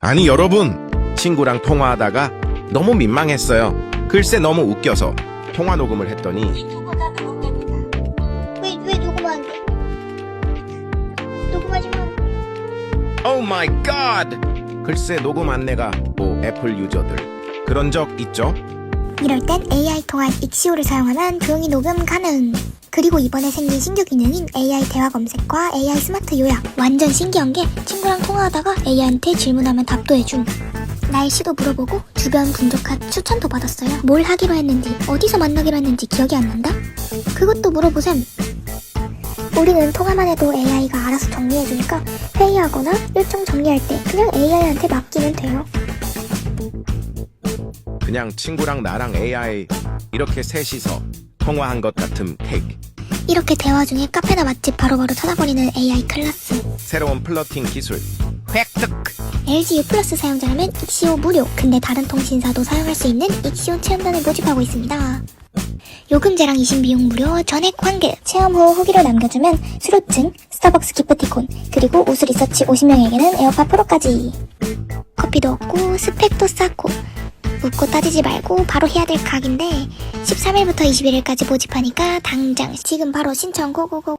아니 여러분 친구랑 통화하다가 너무 민망했어요. 글쎄 너무 웃겨서 통화 녹음을 했더니. 왜, 왜 녹음하는 게? 녹음하지만 오 마이 갓! 글쎄 녹음 안내가 뭐 애플 유저들 그런 적 있죠? 이럴 땐 AI 통한 익시오를 사용하면 조용히 녹음 가능. 그리고 이번에 생긴 신규 기능인 AI 대화 검색과 AI 스마트 요약. 완전 신기한 게 친구랑 통화하다가 AI한테 질문하면 답도 해줌. 날씨도 물어보고 주변 분족한 추천도 받았어요. 뭘 하기로 했는지 어디서 만나기로 했는지 기억이 안 난다? 그것도 물어보셈. 우리는 통화만 해도 AI가 알아서 정리해주니까 회의하거나 일정 정리할 때 그냥 AI한테 맡기면 돼요. 그냥 친구랑 나랑 AI 이렇게 셋이서 통화한 것 같은 케이크 이렇게 대화 중에 카페나 맛집 바로바로 찾아버리는 AI 클라스. 새로운 플러팅 기술 획득 LG U 플러스 사용자라면 익시오 무료. 근데 다른 통신사도 사용할 수 있는 익시오 체험단을 모집하고 있습니다. 요금제랑 이심 비용 무료, 전액 환급. 체험 후 후기를 남겨주면 수료증, 스타벅스 기프티콘, 그리고 우수 리서치 50명에게는 에어팟 프로까지. 커피도 없고 스펙도 쌓고 묻고 따지지 말고 바로 해야 될 각인데 13일부터 21일까지 모집하니까 당장 지금 바로 신청 고고고.